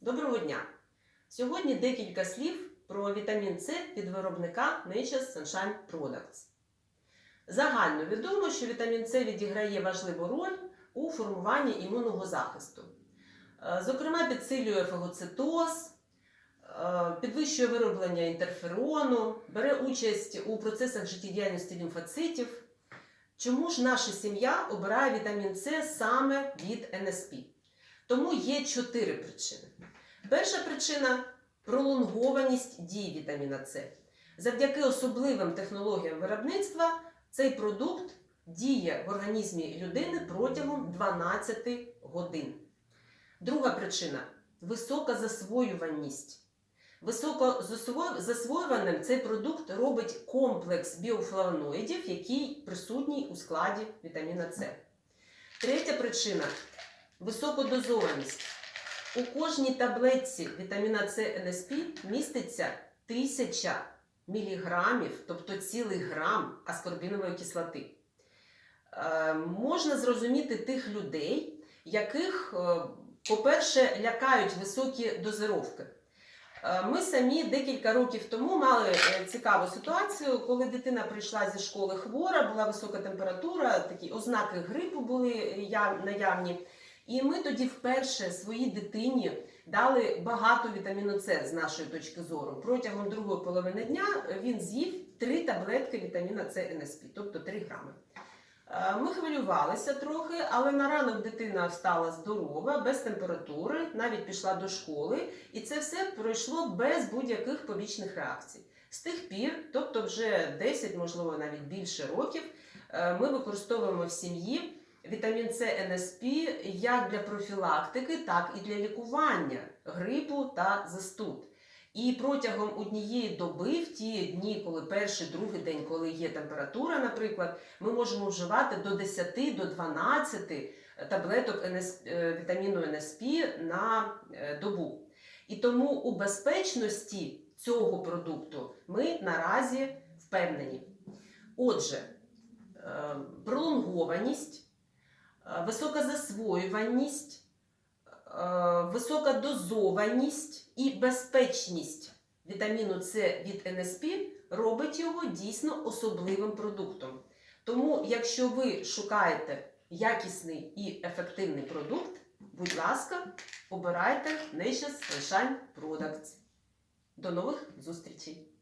Доброго дня! Сьогодні декілька слів про вітамін С від виробника Nature's Sunshine Products. Загально відомо, що вітамін С відіграє важливу роль у формуванні імунного захисту. Е, Зокрема, підсилює фагоцитоз, е, підвищує вироблення інтерферону, бере участь у процесах життєдіяльності лімфоцитів. Чому ж наша сім'я обирає вітамін С саме від НСП? Тому є чотири причини. Перша причина пролонгованість дії вітаміна С. Завдяки особливим технологіям виробництва цей продукт діє в організмі людини протягом 12 годин. Друга причина висока засвоюваність. Високо засвоюваним цей продукт робить комплекс біофлавоноїдів, який присутній у складі вітаміна С. Третя причина високодозованість. У кожній таблетці вітаміна С НСП міститься 1000 міліграмів, тобто цілий грам аскорбінової кислоти. Е, можна зрозуміти тих людей, яких, е, по-перше, лякають високі дозировки. Е, Ми самі декілька років тому мали цікаву ситуацію, коли дитина прийшла зі школи хвора, була висока температура, такі ознаки грипу були наявні. І ми тоді вперше своїй дитині дали багато вітаміну С з нашої точки зору. Протягом другої половини дня він з'їв три таблетки вітаміна С НСП, тобто 3 грами. Е, Ми хвилювалися трохи, але на ранок дитина встала здорова, без температури, навіть пішла до школи, і це все пройшло без будь-яких побічних реакцій. З тих пір, тобто вже 10, можливо, навіть більше років, е, ми використовуємо в сім'ї вітамін С НСП як для профілактики, так і для лікування грипу та застуд. І протягом однієї доби, в ті дні, коли перший, другий день, коли є температура, наприклад, ми можемо вживати до 10 до 12 таблеток НС, е, вітаміну НСП на е, добу. І тому у безпечності цього продукту ми наразі впевнені. Отже, е, пролонгованість, висока засвоюваність, е, висока дозованість і безпечність вітаміну С від НСП робить його дійсно особливим продуктом. Тому, якщо ви шукаєте якісний і ефективний продукт, будь ласка, обирайте Nature's Sunshine Products. До нових зустрічей!